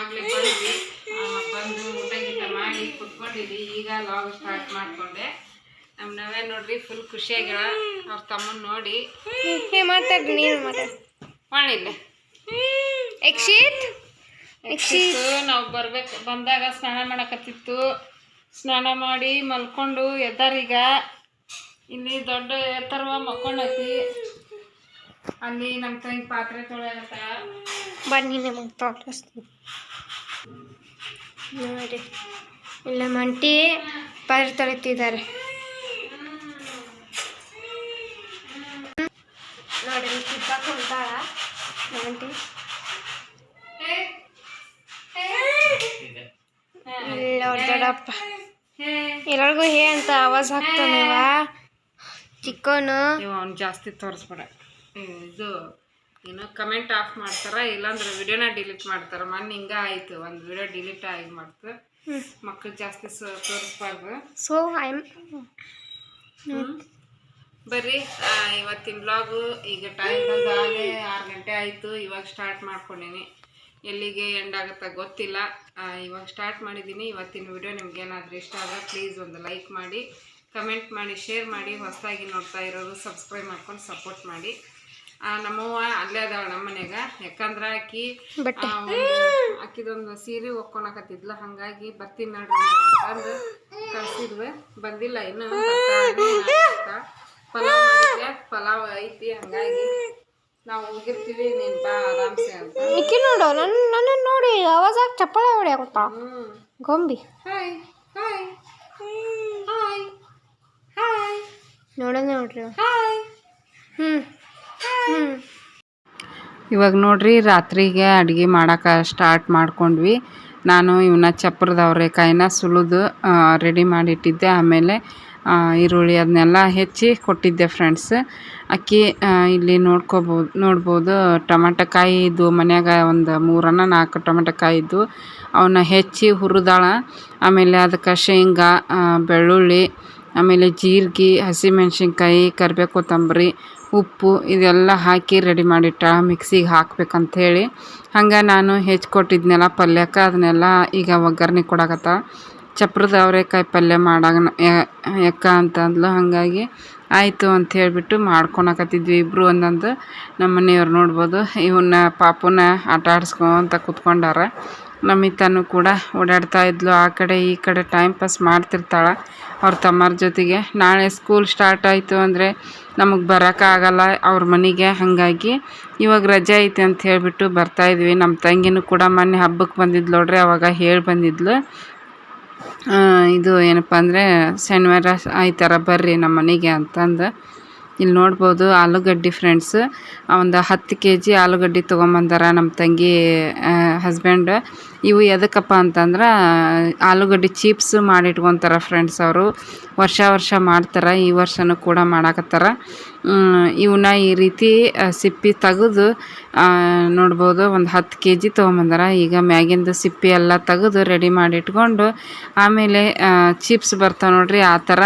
ಅವಾಗಲೇ ಬಂದ್ವಿ ಬಂದು ಊಟ ಗೀಟ ಮಾಡಿ ಕುತ್ಕೊಂಡಿದ್ವಿ ಈಗ ಲಾಗ್ ಸ್ಟಾರ್ಟ್ ಮಾಡ್ಕೊಂಡೆ. ನಮ್ಮ ನವೇ ನೋಡ್ರಿ ಫುಲ್ ಖುಷಿಯಾಗಿರ ಅವ್ರ ತಮ್ಮನ್ ನೋಡಿ. ಮಾತಾಡ್ರಿ ನೀನು ಮಾತಾಡಿ. ಮಾಡಿಲ್ಲ ಯಕ್ಷಿತ್ ಯಕ್ಷಿತ್ ನಾವು ಬರ್ಬೇಕು. ಬಂದಾಗ ಸ್ನಾನ ಮಾಡಕತ್ತಿತ್ತು. ಸ್ನಾನ ಮಾಡಿ ಮಲ್ಕೊಂಡು ಎದ್ದಾರೀಗ ಇಲ್ಲಿ ದೊಡ್ಡ ಎತ್ತರವ ಮಕ್ಕೊಂಡೈತಿ. ಅಲ್ಲಿ ನಮ್ಮ ತಂಗಿ ಪಾತ್ರೆ ತೊಳೆಯತ್ತ ಬನ್ನಿ ನಿಮಗೆ ತೋರಿಸ್ತೀನಿ. ನೋಡಿ. ಇಲ್ಲ ಮಂಟಿ ಪಾತ್ರೆ ತೊಳಿತಿದ್ದಾರೆ. ನೋಡಿ ಹೊಂಟಾಳ ಮಂಟಿ. ದೊಡ್ಡಪ್ಪ. ಎಲ್ಲರಿಗೂ ಹೇ ಅಂತ ಆವಾಜ್ ಹಾಕ್ತಾನವ ಚಿಕ್ಕವನು ಜಾಸ್ತಿ ತೋರಿಸ್ಬೇಡ. ಇದು ಏನೋ ಕಮೆಂಟ್ ಆಫ್ ಮಾಡ್ತಾರ ಇಲ್ಲಾಂದ್ರೆ ವಿಡಿಯೋನ ಡಿಲೀಟ್ ಮಾಡ್ತಾರೆ. ಮೊನ್ನೆ ಹಿಂಗ ಆಯ್ತು ಒಂದು ವಿಡಿಯೋ ಡಿಲೀಟ್ ಆಗಿ ಮಾಡ್ತು. ಮಕ್ಕಳು ಜಾಸ್ತಿ ತೋರಿಸ್ಬಾರ್ದು. ಸೊ ಐ ಬರ್ರಿ ಇವತ್ತಿನ ಬ್ಲಾಗು ಈಗ ಟೈಮ್ ಆಗಲೇ ಆರು ಗಂಟೆ ಆಯಿತು. ಇವಾಗ ಸ್ಟಾರ್ಟ್ ಮಾಡ್ಕೊಂಡೀನಿ. ಎಲ್ಲಿಗೆ ಎಂಡ್ ಆಗುತ್ತೆ ಗೊತ್ತಿಲ್ಲ. ಇವಾಗ ಸ್ಟಾರ್ಟ್ ಮಾಡಿದ್ದೀನಿ ಇವತ್ತಿನ ವಿಡಿಯೋ ನಿಮ್ಗೆ ಏನಾದರೂ ಇಷ್ಟ ಆದರೆ ಪ್ಲೀಸ್ ಒಂದು ಲೈಕ್ ಮಾಡಿ ಕಮೆಂಟ್ ಮಾಡಿ ಶೇರ್ ಮಾಡಿ ಹೊಸದಾಗಿ ನೋಡ್ತಾ ಇರೋರು ಸಬ್ಸ್ಕ್ರೈಬ್ ಮಾಡ್ಕೊಂಡು ಸಪೋರ್ಟ್ ಮಾಡಿ. ನಮ್ಮವ್ವ ಅಲ್ಲೇ ಅದಾಳ ನಮ್ಮ ಮನೆಯಾಗ ಯಾಕಂದ್ರೆ ಆಕಿ ಆಕಿದೊಂದು ಸೀರೆ ಒಕ್ಕೊಳಕತ್ತಿದ್ಲ ಹಂಗಾಗಿ ಬರ್ತೀನಿ ನೋಡ್ರಿ ಅಂತಂದು ಕಳ್ಸಿದ್ವಿ. ಬಂದಿಲ್ಲ ಇನ್ನು. ಪಲಾವ್ ಮಾಡಿದ್ದೆ ಪಲಾವ್ ಐತಿ ಹಂಗಾಗಿ ನಾವು ಹೋಗಿರ್ತೀವಿ ನೀನ್ ಬಾ ಆರಾಮ್ಸೆ ಅಂತ. ನಿಕ್ಕಿ ನೋಡು ನನ್ನ ನನ್ನ ನೋಡಿ ಆವಾಜ್ ಚಪ್ಪಾಳೆ ಹೊಡಿಯಾಕತ್ತ ಹ್ಮ್. ಗೊಂಬಿ. ಹಾಯ್ ಹಾಯ್ ಹಾಯ್ ಹಾಯ್ ನೋಡೋಣ ನೋಡ್ರಿ. ಹಾಯ್ ಹ್ಞೂ ಇವಾಗ ನೋಡ್ರಿ, ರಾತ್ರಿಗೆ ಅಡುಗೆ ಮಾಡೋಕೆ ಸ್ಟಾರ್ಟ್ ಮಾಡ್ಕೊಂಡ್ವಿ. ನಾನು ಇವನ್ನ ಚಪ್ಪರದ ಅವರೆಕಾಯಿನ ಸುಲಿದು ರೆಡಿ ಮಾಡಿಟ್ಟಿದ್ದೆ. ಆಮೇಲೆ ಈರುಳ್ಳಿ ಅದನ್ನೆಲ್ಲ ಹೆಚ್ಚಿ ಕೊಟ್ಟಿದ್ದೆ ಫ್ರೆಂಡ್ಸ್ ಅಕ್ಕಿ ಇಲ್ಲಿ ನೋಡ್ಕೋಬೋದು ನೋಡ್ಬೋದು. ಟೊಮೆಟೊಕಾಯಿ ಇದ್ದು ಮನ್ಯಾಗ ಒಂದು ಮೂರನ್ನ ನಾಲ್ಕು ಟೊಮೆಟೊಕಾಯಿ ಇದ್ದು ಅವನ್ನ ಹೆಚ್ಚಿ ಹುರಿದಾಳ. ಆಮೇಲೆ ಅದಕ್ಕೆ ಶೇಂಗಾ ಬೆಳ್ಳುಳ್ಳಿ ಆಮೇಲೆ ಜೀರಿಗೆ, ಹಸಿಮೆಣ್ಸಿನ್ಕಾಯಿ ಕರಿಬೇವು ಕೊತ್ತಂಬರಿ ಉಪ್ಪು ಇದೆಲ್ಲ ಹಾಕಿ ರೆಡಿ ಮಾಡಿಟ್ಟ ಮಿಕ್ಸಿಗೆ ಹಾಕ್ಬೇಕಂಥೇಳಿ ಹಂಗೆ ನಾನು ಹೆಚ್ಚಿಕೊಟ್ಟಿದ್ನೆಲ್ಲ ಪಲ್ಯಕ್ಕೆ ಅದನ್ನೆಲ್ಲ ಈಗ ಒಗ್ಗರ್ಣೆ ಕೊಡಕತ್ತ. ಚಪ್ರದ ಅವರೆಕಾಯಿ ಪಲ್ಯ ಮಾಡಾಗ ಅಂತ ಅಂದ್ಲು ಹಾಗಾಗಿ ಆಯಿತು ಅಂತ ಹೇಳಿಬಿಟ್ಟು ಮಾಡ್ಕೊಳಕತ್ತಿದ್ವಿ ಇಬ್ಬರು ಒಂದೊಂದು ನಮ್ಮ ಮನೆಯವ್ರು ನೋಡ್ಬೋದು. ಇವನ್ನ ಪಾಪುನ ಆಟ ಆಡಿಸ್ಕೊಂತ ಕುತ್ಕೊಂಡಾರ. ನಮಿತನು ಕೂಡ ಓಡಾಡ್ತಾ ಇದ್ಲು. ಆ ಕಡೆ ಈ ಕಡೆ ಟೈಮ್ ಪಾಸ್ ಮಾಡ್ತಿರ್ತಾಳೆ ಅವ್ರ ತಮ್ಮರ ಜೊತೆಗೆ. ನಾಳೆ ಸ್ಕೂಲ್ ಸ್ಟಾರ್ಟ್ ಆಯಿತು ಅಂದರೆ ನಮಗೆ ಬರೋಕ್ಕಾಗಲ್ಲ ಅವ್ರ ಮನೆಗೆ. ಹಾಗಾಗಿ ಇವಾಗ ರಜೆ ಐತೆ ಅಂತ ಹೇಳಿಬಿಟ್ಟು ಬರ್ತಾಯಿದ್ವಿ ನಮ್ಮ ತಂಗಿನೂ ಕೂಡ ಮೊನ್ನೆ ಹಬ್ಬಕ್ಕೆ ಬಂದಿದ್ಲು ನೋಡ್ರಿ, ಅವಾಗ ಹೇಳಿ ಬಂದಿದ್ಲು. ಇದು ಏನಪ್ಪ ಅಂದರೆ ಶನಿವಾರ ಆಯ್ತಾರ ಬರ್ರಿ ನಮ್ಮ ಮನೆಗೆ ಅಂತಂದು. ಇಲ್ಲಿ ನೋಡ್ಬೋದು ಆಲೂಗಡ್ಡೆ ಫ್ರೆಂಡ್ಸ್ ಒಂದು ಹತ್ತು ಕೆ ಜಿ ಆಲೂಗಡ್ಡೆ ತೊಗೊಂಬಂದಾರ ನಮ್ಮ ತಂಗಿ ಹಸ್ಬೆಂಡ್ ಇವು ಎದಕ್ಕಪ್ಪ ಅಂತಂದ್ರೆ, ಆಲೂಗಡ್ಡೆ ಚಿಪ್ಸ್ ಮಾಡಿಟ್ಕೊತಾರೆ ಫ್ರೆಂಡ್ಸ್ ಅವರು. ವರ್ಷ ವರ್ಷ ಮಾಡ್ತಾರೆ, ಈ ವರ್ಷನೂ ಕೂಡ ಮಾಡಾಕತ್ತಾರ. ಇವನ್ನ ಈ ರೀತಿ ಸಿಪ್ಪಿ ತೆಗೆದು ನೋಡ್ಬೋದು ಒಂದು ಹತ್ತು ಕೆ ಜಿ ತೊಗೊಂಬಂದಾರ. ಈಗ ಮ್ಯಾಗಿಂದು ಸಿಪ್ಪಿ ಎಲ್ಲ ತೆಗೆದು ರೆಡಿ ಮಾಡಿ ಇಟ್ಕೊಂಡು ಆಮೇಲೆ ಚಿಪ್ಸ್ ಬರ್ತಾವೆ ನೋಡ್ರಿ ಆ ಥರ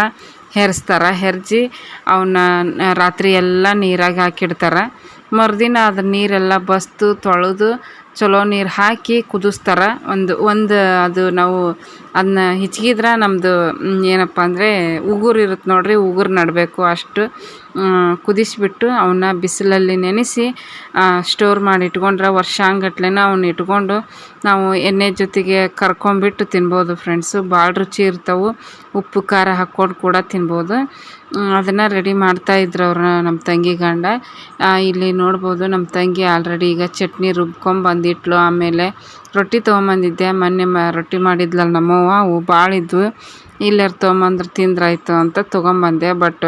ಹೆರ್ಸ್ತಾರೆ, ಹೆರ್ಜಿ ಅವನ್ನ ರಾತ್ರಿ ಎಲ್ಲ ನೀರಾಗ ಹಾಕಿಡ್ತಾರೆ. ಮರುದಿನ ಅದ್ರ ನೀರೆಲ್ಲ ಬಸ್ತು ತೊಳೆದು ಚಲೋ ನೀರು ಹಾಕಿ ಕುದಿಸ್ತಾರೆ. ಒಂದು ಒಂದು ಅದು ನಾವು ಅದನ್ನ ಹಿಚ್ಗಿದ್ರೆ ನಮ್ಮದು ಏನಪ್ಪ ಅಂದರೆ ಉಗುರು ಇರುತ್ತೆ ನೋಡಿರಿ, ಉಗುರು ನಡಬೇಕು ಅಷ್ಟು. ಕುದಿಸ್ಬಿಟ್ಟು ಅವನ್ನ ಬಿಸಿಲಲ್ಲಿ ನೆನೆಸಿ ಸ್ಟೋರ್ ಮಾಡಿ ಇಟ್ಕೊಂಡ್ರೆ ವರ್ಷಾಂಗಟ್ಲೆನ ಅವನ್ನ ಇಟ್ಕೊಂಡು ನಾವು ಎಣ್ಣೆ ಜೊತೆಗೆ ಕರ್ಕೊಂಬಿಟ್ಟು ತಿನ್ಬೋದು ಫ್ರೆಂಡ್ಸು ಭಾಳ ರುಚಿ ಇರ್ತವೆ. ಉಪ್ಪು, ಖಾರ ಹಾಕ್ಕೊಂಡು ಕೂಡ ತಿನ್ಬೋದು. ಅದನ್ನು ರೆಡಿ ಮಾಡ್ತಾಯಿದ್ರು ಅವ್ರ ನಮ್ಮ ತಂಗಿ ಗಂಡ. ಇಲ್ಲಿ ನೋಡ್ಬೋದು ನಮ್ಮ ತಂಗಿ ಆಲ್ರೆಡಿ ಈಗ ಚಟ್ನಿ ರುಬ್ಕೊಂಬಂದಿಟ್ಲು ಆಮೇಲೆ ರೊಟ್ಟಿ ತೊಗೊಂಬಂದಿದ್ದೆ. ಮೊನ್ನೆ ಮ, ರೊಟ್ಟಿ ಮಾಡಿದ್ಲಲ್ಲ ನಮ್ಮವ್ವ, ಅವು ಭಾಳ ಇದ್ವು ಇಲ್ಲಾರ ತೊಗೊಂಬಂದ್ರೆ ತಿಂದ್ರಾಯ್ತು ಅಂತ ತೊಗೊಂಬಂದೆ. ಬಟ್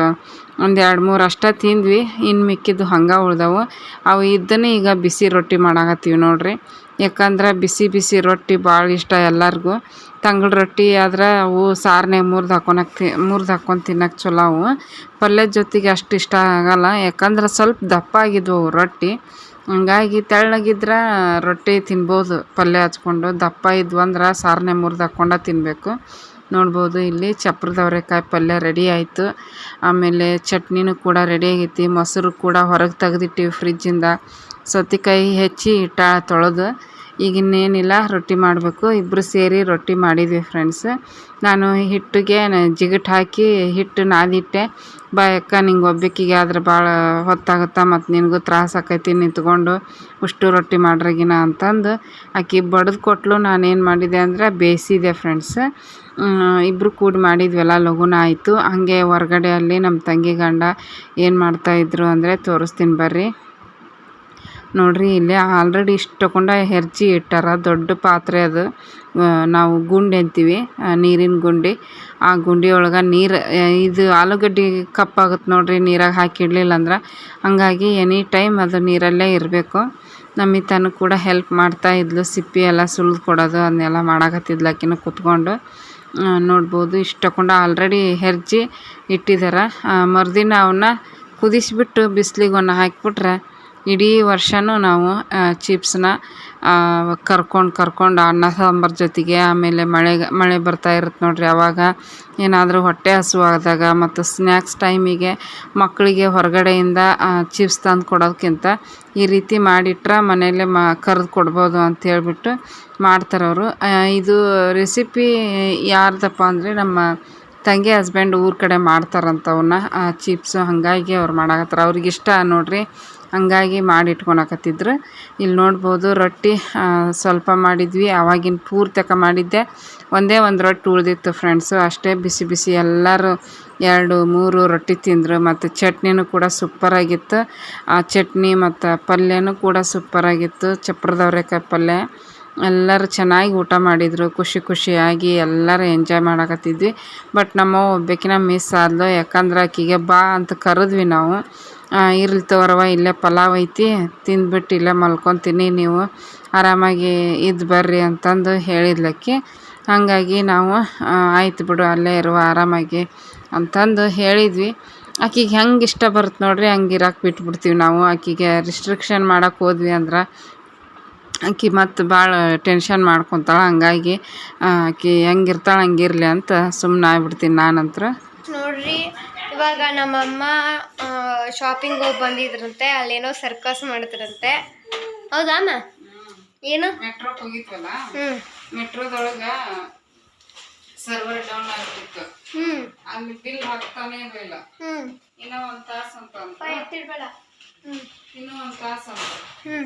ಒಂದು ಎರಡು ಮೂರು ಅಷ್ಟೇ ತಿಂದ್ವಿ. ಇನ್ನು ಮಿಕ್ಕಿದ್ದು ಹಂಗೆ ಉಳ್ದವು. ಅವು ಇದ್ದನೇ ಈಗ ಬಿಸಿ ರೊಟ್ಟಿ ಮಾಡಾಕತ್ತೀವಿ ನೋಡಿರಿ. ಯಾಕಂದ್ರೆ ಬಿಸಿ ಬಿಸಿ ರೊಟ್ಟಿ ಭಾಳ ಇಷ್ಟ ಎಲ್ಲರಿಗೂ. ತಂಗಳ ರೊಟ್ಟಿ ಆದ್ರೆ ಅವು ಸಾರನೆ ಮುರ್ದು ಹಾಕೊಳಕ್ ತಿ, ಮುರ್ದು ಹಾಕ್ಕೊಂಡು ತಿನ್ನಕ್ಕೆ ಚಲೋ ಅವು. ಪಲ್ಯದ ಜೊತೆಗೆ ಅಷ್ಟು ಇಷ್ಟ ಆಗಲ್ಲ. ಯಾಕಂದ್ರೆ ಸ್ವಲ್ಪ ದಪ್ಪ ಆಗಿದ್ವು ಅವು ರೊಟ್ಟಿ. ಹಂಗಾಗಿ ತೆಳ್ಳಗಿದ್ರೆ ರೊಟ್ಟಿ ತಿನ್ಬೋದು. ಪಲ್ಯ ಹಚ್ಕೊಂಡು ದಪ್ಪ ಇದ್ವು ಅಂದ್ರೆ ಸಾರನೆ ಮುರ್ದು ಹಾಕ್ಕೊಂಡ ತಿನ್ನಬೇಕು ನೋಡ್ಬೋದು. ಇಲ್ಲಿ ಚಪ್ರದ ಅವರೆಕಾಯಿ ಪಲ್ಯ ರೆಡಿ ಆಯಿತು. ಆಮೇಲೆ ಚಟ್ನಿನೂ ಕೂಡ ರೆಡಿ ಆಗೈತಿ. ಮೊಸರು ಕೂಡ ಹೊರಗೆ ತೆಗೆದಿಟ್ಟಿವಿ ಫ್ರಿಜ್ಜಿಂದ. ಸೌತೆಕಾಯಿ ಹೆಚ್ಚಿ ಇಟ್ಟ ತೊಳೆದು ಈಗ ಇನ್ನೇನಿಲ್ಲ ರೊಟ್ಟಿ ಮಾಡಬೇಕು. ಇಬ್ಬರು ಸೇರಿ ರೊಟ್ಟಿ ಮಾಡಿದ್ವಿ ಫ್ರೆಂಡ್ಸ್ ನಾನು ಹಿಟ್ಟಿಗೆ ಜಿಗಟ್ ಹಾಕಿ ಹಿಟ್ಟು ನಾದಿಟ್ಟೆ. ಬಾ ಅಕ್ಕ ನಿಂಗೆ ಒಬ್ಬಕ್ಕಿಗೆ ಆದ್ರೆ ಭಾಳ ಹೊತ್ತಾಗುತ್ತೆ ಮತ್ತು ನಿನಗೂ ತ್ರಾಸ ಆಕೈತಿ ನಿಂತ್ಕೊಂಡು ಅಷ್ಟು ರೊಟ್ಟಿ ಮಾಡ್ರಗಿನ ಅಂತಂದು ಆಕಿ ಬಡಿದು ಕೊಟ್ಲು ನಾನೇನು ಮಾಡಿದೆ ಅಂದ್ರೆ ಬೇಯಿಸಿದೆ ಫ್ರೆಂಡ್ಸ್ ಇಬ್ಬರು ಕೂಡಿ ಮಾಡಿದ್ವಲ್ಲ ಲಘುನ ಆಯಿತು. ಹಾಗೆ ಹೊರಗಡೆ ಅಲ್ಲಿ ನಮ್ಮ ತಂಗಿ ಗಂಡ ಏನು ಮಾಡ್ತಾಯಿದ್ರು ಅಂದರೆ ತೋರಿಸ್ತೀನಿ ಬರ್ರಿ. ನೋಡ್ರಿ, ಇಲ್ಲಿ ಆಲ್ರೆಡಿ ಇಷ್ಟು ತಗೊಂಡ ಹೆರ್ಚಿ ಇಟ್ಟಾರ, ದೊಡ್ಡ ಪಾತ್ರೆ ಅದು. ನಾವು ಗುಂಡಿ ಅಂತೀವಿ ನೀರಿನ ಗುಂಡಿ. ಆ ಗುಂಡಿ ಒಳಗೆ ನೀರು ಇದು ಆಲೂಗಡ್ಡೆ ಕಪ್ಪಾಗುತ್ತೆ ನೋಡ್ರಿ, ನೀರಾಗ ಹಾಕಿ ಇಡಲಿಲ್ಲ ಅಂದ್ರೆ. ಹಂಗಾಗಿ ಎನಿ ಟೈಮ್ ಅದು ನೀರಲ್ಲೇ ಇರಬೇಕು. ನಮಿತನು ಕೂಡ ಹೆಲ್ಪ್ ಮಾಡ್ತಾ ಇದ್ಲು, ಸಿಪ್ಪಿ ಎಲ್ಲ ಸುಲಿದು ಕೊಡೋದು, ಅದನ್ನೆಲ್ಲ ಮಾಡಾಕತ್ತಿದ್ಲಕ್ಕಿನ ಕೂತ್ಕೊಂಡು. ನೋಡ್ಬೋದು. ಇಷ್ಟು ತಗೊಂಡು ಆಲ್ರೆಡಿ ಹೆರ್ಜಿ ಇಟ್ಟಿದ್ದಾರೆ ಮರುದಿನ ಅವನ್ನ ಕುದಿಸಿಬಿಟ್ಟು ಬಿಸ್ಲಿಗೆ ಒಣ ಹಾಕಿಬಿಟ್ರೆ ಇಡೀ ವರ್ಷವೂ ನಾವು ಚಿಪ್ಸ್ನ ಕರ್ಕೊಂಡು ಕರ್ಕೊಂಡು ಅನ್ನ, ಸಾಂಬಾರು ಜೊತೆಗೆ ಆಮೇಲೆ ಮಳೆ ಮಳೆ ಬರ್ತಾ ಇರುತ್ತೆ ನೋಡಿರಿ ಅವಾಗ. ಏನಾದರೂ ಹೊಟ್ಟೆ ಹಸುವಾದಾಗ ಮತ್ತು ಸ್ನ್ಯಾಕ್ಸ್ ಟೈಮಿಗೆ ಮಕ್ಕಳಿಗೆ ಹೊರಗಡೆಯಿಂದ ಚಿಪ್ಸ್ ತಂದು ಕೊಡೋದಕ್ಕಿಂತ ಈ ರೀತಿ ಮಾಡಿಟ್ರೆ ಮನೆಯಲ್ಲೇ ಮಾ, ಕರೆದು ಕೊಡ್ಬೋದು ಅಂತ ಹೇಳಿಬಿಟ್ಟು ಮಾಡ್ತಾರೆ ಅವರು. ಇದು ರೆಸಿಪಿ ಯಾರ್ದಪ್ಪ ಅಂದರೆ ನಮ್ಮ ತಂಗಿ ಹಸ್ಬೆಂಡ್ ಊರ ಕಡೆ ಮಾಡ್ತಾರಂತ ಅವನ್ನ ಚಿಪ್ಸು ಹಾಗಾಗಿ ಅವ್ರು ಮಾಡಾಕತ್ತಾರ. ಅವ್ರಿಗೆ ಇಷ್ಟ ನೋಡ್ರಿ ಹಂಗಾಗಿ ಮಾಡಿ ಇಟ್ಕೊಳಕತ್ತಿದ್ರು. ಇಲ್ಲಿ ನೋಡ್ಬೋದು ರೊಟ್ಟಿ ಸ್ವಲ್ಪ ಮಾಡಿದ್ವಿ. ಆವಾಗಿನ ಪೂರ್ತಕ ಮಾಡಿದ್ದೆ. ಒಂದೇ ಒಂದು ರೊಟ್ಟಿ ಉಳಿದಿತ್ತು ಫ್ರೆಂಡ್ಸು ಅಷ್ಟೇ ಬಿಸಿ ಬಿಸಿ ಎಲ್ಲರೂ ಎರಡು, ಮೂರು ರೊಟ್ಟಿ ತಿಂದರು. ಮತ್ತು ಚಟ್ನಿನೂ ಕೂಡ ಸೂಪರಾಗಿತ್ತು ಆ ಚಟ್ನಿ ಮತ್ತು ಪಲ್ಯನೂ ಕೂಡ ಸೂಪರಾಗಿತ್ತು ಚಪ್ರದವ್ರೆಕಾಯಿ ಪಲ್ಯ. ಎಲ್ಲರೂ ಚೆನ್ನಾಗಿ ಊಟ ಮಾಡಿದರು. ಖುಷಿ ಖುಷಿಯಾಗಿ ಎಲ್ಲರೂ ಎಂಜಾಯ್ ಮಾಡಕತ್ತಿದ್ವಿ. ಬಟ್ ನಮ್ಮ ಒಬ್ಬಾಕಿನ ಮಿಸ್ ಆದ್ಲು. ಯಾಕಂದ್ರೆ ಆಕಿಗೆ ಬಾ ಅಂತ ಕರೆದ್ವಿ ನಾವು. ಇರ್ಲಿ ತಗೋರವ್ವ, ಇಲ್ಲೇ ಪಲಾವ್ ಐತಿ, ತಿಂದ್ಬಿಟ್ಟು ಇಲ್ಲೇ ಮಲ್ಕೊತೀನಿ ನೀವು. ಆರಾಮಾಗಿ ಇದ್ದು ಬರ್ರಿ ಅಂತಂದು ಹೇಳಿದ್ಲಕ್ಕಿ. ಹಾಗಾಗಿ ನಾವು ಆಯ್ತು ಬಿಡು, ಅಲ್ಲೇ ಇರುವ, ಆರಾಮಾಗಿ ಅಂತಂದು ಹೇಳಿದ್ವಿ. ಆಕಿಗೆ ಹೆಂಗೆ ಇಷ್ಟ ಬರುತ್ತೆ ನೋಡ್ರಿ, ಹಂಗೆ ಇರಕ್ಕೆ ಬಿಟ್ಬಿಡ್ತೀವಿ ನಾವು. ಆಕಿಗೆ ರಿಸ್ಟ್ರಿಕ್ಷನ್ ಮಾಡಕ್ಕೆ ಹೋದ್ವಿ ಅಂದ್ರೆ ಆಕಿ ಮತ್ತು ಭಾಳ ಟೆನ್ಷನ್ ಮಾಡ್ಕೊತಾಳೆ. ಹಂಗಾಗಿ ಆಕಿ ಹೆಂಗಿರ್ತಾಳೆ ಹಂಗಿರಲಿ ಅಂತ ಸುಮ್ಮನೆ ಆಗ್ಬಿಡ್ತೀನಿ ನಾನಂತ್ರ. ನೋಡ್ರಿ ಇವಾಗ ನಮ್ಮಮ್ಮ ಶಾಪಿಂಗ್ ಹೋಗಿ ಬಂದಿದ್ರಂತೆ ಅಲ್ಲೇನೋ ಸರ್ಕಸ್ ಮಾಡಿದ್ರಂತೆ ಹೌದಾ ಅಮ್ಮ? ಏನು? ಮೆಟ್ರೋಕ್ ಹೋಗಿದ್ವಲ್ಲ? ಹ್ಮ್. ಮೆಟ್ರೋದೊಳಗೆ ಸರ್ವರ್ ಡೌನ್ ಆಗ್ತಿತ್ತು. ಹ್ಮ್. ಅಲ್ಲಿ ಬಿಲ್ ಹಾಕ್ತಾನೆ ಇರಲಿಲ್ಲ ಹ್ಮ್. ಇನ್ನೂ ಒಂದ್ ತಾಸು ಅಂತ ಎತ್ತಿಡ್ಬೇಡ. ಹ್ಞೂ ಇನ್ನೂ ಒಂದು ತಾಸು ಅಂತ ಹ್ಞೂ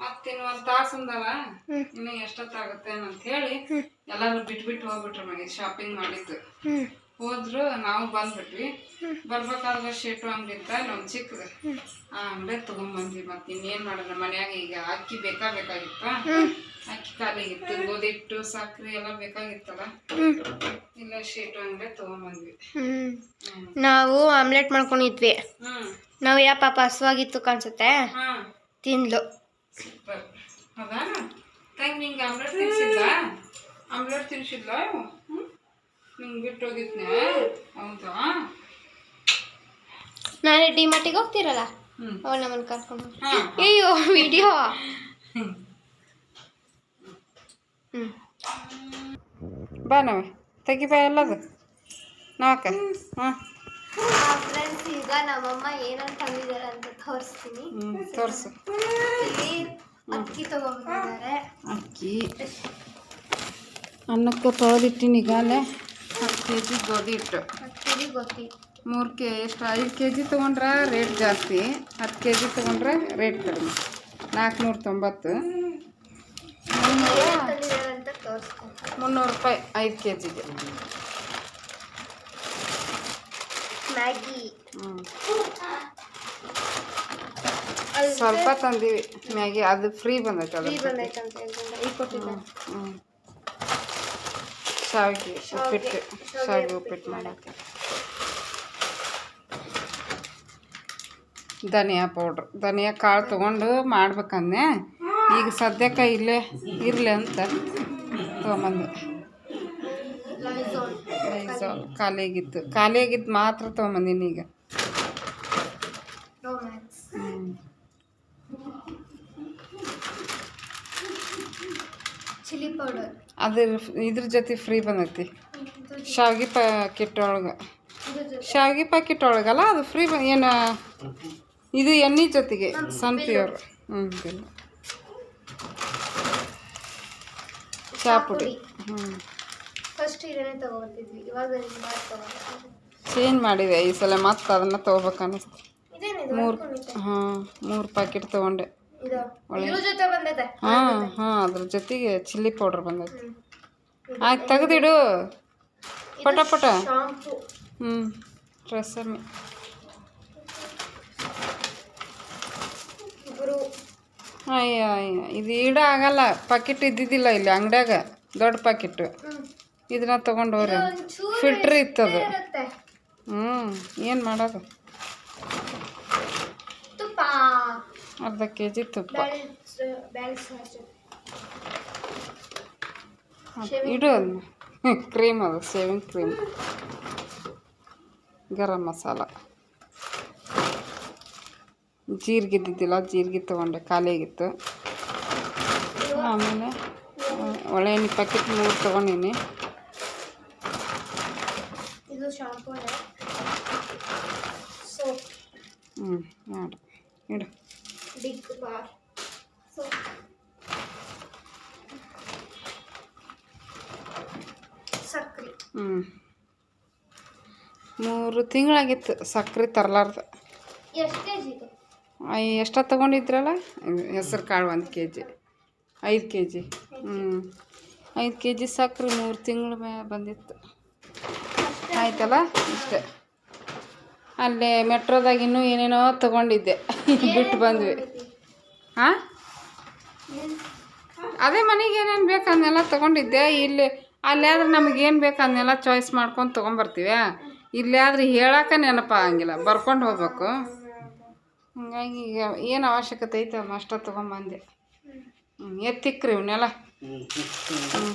ಮತ್ತಿನ್ನು ಒಂದು ತಾಸು ಅಂದಲ್ಲ? ಹ್ಮ್. ಇನ್ನು ಎಷ್ಟೊತ್ತಾಗುತ್ತೆ ಅಂತ ಹೇಳಿ ಎಲ್ಲರೂ ಬಿಟ್ಬಿಟ್ಟು ಹೋಗ್ಬಿಟ್ರು ಮನೆ ಶಾಪಿಂಗ್ ಮಾಡಿದ್ದು. ಹ್ಞೂ ಹೋದ್ರು ನಾವು ಬಂದ್ಬಿಟ್ವಿ. ಬರ್ಬೇಕಾದ್ರೆ ಶೇಟು ಅಂಗಡಿ ಇತ್ತ ನಮ್ಮ ಚಿಕ್ಕದು ಆ ಅಂಗಡಿ ತಗೊಂಬಂದ್ವಿ ಮತ್ತೆ ಇನ್ನೇನು ಮಾಡೋಣ ಮನ್ಯಾಗ ಈಗ ಅಕ್ಕಿ ಬೇಕಾ ಬೇಕಾಗಿತ್ತ ಅಕ್ಕಿ ಖಾಲಿಗಿತ್ತು ಗೋಧಿ ಹಿಟ್ಟು ಸಕ್ಕರೆ ಎಲ್ಲ ಬೇಕಾಗಿತ್ತಲ್ಲ? ಇಲ್ಲ ಶೇಟು ಅಂಗಡಿ ತಗೊಂಬಂದ್ವಿ. ಹ್ಮ್. ನಾವು ಆಮ್ಲೆಟ್ ಮಾಡ್ಕೊಂಡಿದ್ವಿ. ನಾವು ಯಾ ಪಾಪ ಹಸುವಾಗಿತ್ತು ಕಾಣಿಸುತ್ತೆ? ತಿಂದ್ಲು. ಸೂಪರ್. ಹೌದಾ? ತಂಗಿ ನಿಂಗೆ ಆಮ್ಲೆಟ್ ತಿನ್ಸಿದ್ವಾ ಆಮ್ಲೆಟ್ ತಿನ್ಸಿದ್ಲಾ? ಹ್ಞೂ ನಿಂಗೆ ಬಿಟ್ಟು ಹೋಗಿದ್ನ. ಹೌದಾ? ನಾಳೆ ಡಿಮಾರ್ಟಿಗೆ ಹೋಗ್ತಿರಲ್ಲ? ಹ್ಮ್. ಅವ ನಮ್ಮನ್ನು ಕರ್ಕೊಂಡು ಅಯ್ಯೋ ವಿಡಿಯೋ. ಹ್ಞೂ ಬಾ ನಾವೇ ತೆಗಿಬಾ ಎಲ್ಲದು. ನಾವಕ್ಕ ಹಾಂ. ಫ್ರೆಂಡ್ಸ್ ಈಗ ನಮ್ಮಮ್ಮ ಏನಂತ ತಂದಿದ್ದಾರೆ ಅಂತ ತೋರಿಸ್ತೀನಿ. ತೋರಿಸು. ಅಕ್ಕಿ ತಗೊಂಡ್ಬಂದಿದ್ದಾರೆ. ಅಕ್ಕಿ. ಅನ್ನಕ್ಕೆ ತೊಳೆದಿಟ್ಟಿನಿ ಈಗಾಗಲೇ. ಹತ್ತು ಕೆ ಜಿ ಗೋಧಿ ಹಿಟ್ಟು. ಅಕ್ಕಿಲಿ ಗೊತ್ತಿ ಮೂರು ಕೆ ಎಷ್ಟು? ಐದು ಕೆ ಜಿ ತೊಗೊಂಡ್ರೆ ರೇಟ್ ಜಾಸ್ತಿ. ಹತ್ತು ಕೆ ಜಿ ತೊಗೊಂಡ್ರೆ ರೇಟ್ ಕಡಿಮೆ. ನಾಲ್ಕುನೂರ ತೊಂಬತ್ತು. ಮುನ್ನೂರು ರೂಪಾಯಿ ಐದು ಕೆ ಜಿಗೆ ಮ್ಯಾಗಿ ಸ್ವಲ್ಪ ತಂದೀವಿ ಮ್ಯಾಗಿ. ಅದು ಫ್ರೀ ಬಂದೈತೆ ಅದು ಹ್ಞೂ ಶಾವಿಗೆ ಉಪ್ಪಿಟ್ಟು ಶಾವಿಗೆ ಉಪ್ಪಿಟ್ಟು ಮಾಡೋಕೆ ಮಾಡೋಕ್ಕೆ. ಧನಿಯಾ ಪೌಡ್ರ್ ಧನಿಯಾ ಕಾಳು ತೊಗೊಂಡು ಮಾಡ್ಬೇಕಂದೆ ಈಗ ಸದ್ಯಕ್ಕೆ ಇಲ್ಲೇ ಇರಲಿ ಅಂತ ತೊಗೊಂಬಂದೆ. ಲೈಝಾಲ್. ಖಾಲಿಯಾಗಿತ್ತು. ಖಾಲಿಯಾಗಿದ್ದು ಮಾತ್ರ ತೊಗೊಂಬಂದೀನಿ ಈಗ. ಚಿಲ್ಲಿ ಪೌಡರ್ ಅದ್ರ ಇದ್ರ ಜೊತೆ ಫ್ರೀ ಬಂದೈತಿ. ಶಾವಿಗೆ ಪ್ಯಾಕೆಟ್ ಒಳಗೆ. ಶಾವಿಗೆ ಪ್ಯಾಕೆಟ್ ಒಳಗಲ್ಲ ಅದು ಫ್ರೀ ಏನು ಇದು ಎಣ್ಣೆ ಜೊತೆಗೆ ಸನ್ಪ್ಯೂರ್ ಹ್ಞೂ ಚಾಪುಡಿ ಪುಡಿ. ಹ್ಞೂ ಚೇಂಜ್ ಮಾಡಿದೆ ಈ ಸಲ ಮತ್ತೆ ಅದನ್ನು ತೊಗೋಬೇಕು ಅನ್ನಿಸ್ತು ಇದೇನಿದು? ಮೂರು. ಹಾಂ ಮೂರು ಪ್ಯಾಕೆಟ್ ತೊಗೊಂಡೆ. ಹಾಂ ಹಾಂ ಅದ್ರ ಜೊತೆಗೆ ಚಿಲ್ಲಿ ಪೌಡ್ರ್ ಬಂದೈತಿ. ಹ್ಮ್. ಆಯ್ತು ತೆಗೆದಿಡು. ಪಟ ಪಟ. ಹ್ಮ್ ಹ್ಞೂ ಇಬ್ಬರು ಅಯ್ಯ ಅಯ್ಯ ಇದು ಈಡ ಆಗಲ್ಲ. ಪಾಕಿಟ್ ಇದ್ದಿದ್ದಿಲ್ಲ ಇಲ್ಲಿ ಅಂಗಡ್ಯಾಗ. ದೊಡ್ಡ ಪಾಕಿಟ್ಟು ಇದನ್ನ ತೊಗೊಂಡು ಹೋಗ್ರಿ. ಫಿಲ್ಟ್ರ್ ಇತ್ತದು ಹ್ಞೂ ಏನು ಮಾಡೋದು? ತುಪ್ಪ. ಅರ್ಧ ಕೆ ಜಿ ತುಪ್ಪ ಇಡು ಅದನ್ನ ಕ್ರೀಮ್ ಅದು ಶೇವಿಂಗ್ ಕ್ರೀಮ್ ಗರಂ ಮಸಾಲ. ಜೀರಿಗೆ ಇದ್ದಿದ್ದಿಲ್ಲ ಜೀರಿಗೆ ತೊಗೊಂಡೆ ಖಾಲಿಯಾಗಿತ್ತು. ಆಮೇಲೆ ಒಳ್ಳೆ ಎಣ್ಣೆ ಪ್ಯಾಕೆಟ್ ಮೂರು ತೊಗೊಂಡಿನಿ. ಹ್ಞೂ ನೋಡಿ ಇಡು. ಬಿಗ್ ಬಾರ್ ಸೋಪ್ ಸಕ್ರೆ. ಹ್ಞೂ ಮೂರು ತಿಂಗಳಾಗಿತ್ತು ಸಕ್ರೆ ತರಲಾರ್ದು. ಎಷ್ಟು ಕೆ ಜಿ ಇದು ಎಷ್ಟ ತೊಗೊಂಡಿದ್ರಲ್ಲ? ಹೆಸ್ರು ಕಾಳು ಒಂದು ಕೆ ಜಿ ಐದು ಕೆ ಜಿ ಹ್ಞೂ ಐದು ಕೆ ಜಿ ಸಕ್ರೆ ಮೂರು ತಿಂಗಳ ಮೇ ಬಂದಿತ್ತು. ಆಯ್ತಲ್ಲ? ಇಷ್ಟೆ. ಅಲ್ಲೇ ಮೆಟ್ರೋದಾಗ ಇನ್ನೂ ಏನೇನೋ ತೊಗೊಂಡಿದ್ದೆ. ಬಿಟ್ಟು ಬಂದ್ವಿ. ಹಾಂ ಅದೇ ಮನೆಗೆ ಏನೇನು ಬೇಕು ಅದನ್ನೆಲ್ಲ ತೊಗೊಂಡಿದ್ದೆ. ಇಲ್ಲಿ ಅಲ್ಲಿ ಆದ್ರೆ ನಮಗೇನು ಬೇಕು ಅದನ್ನೆಲ್ಲ ಚಾಯ್ಸ್ ಮಾಡ್ಕೊಂಡು ತೊಗೊಂಬರ್ತೀವಿ ಇಲ್ಲಿ ಆದ್ರೆ ಹೇಳಕ್ಕೆ ನೆನಪ ಆಗಂಗಿಲ್ಲ. ಬರ್ಕೊಂಡು ಹೋಗ್ಬೇಕು. ಹಂಗಾಗಿ ಈಗ ಏನು ಅವಶ್ಯಕತೆ ಐತೆ ಅಷ್ಟ ತೊಗೊಂಬಂದೆ. ಹ್ಞೂ ಎತ್ತಿಕ್ರಿ ಇವನ್ನೆಲ್ಲ. ಹ್ಞೂ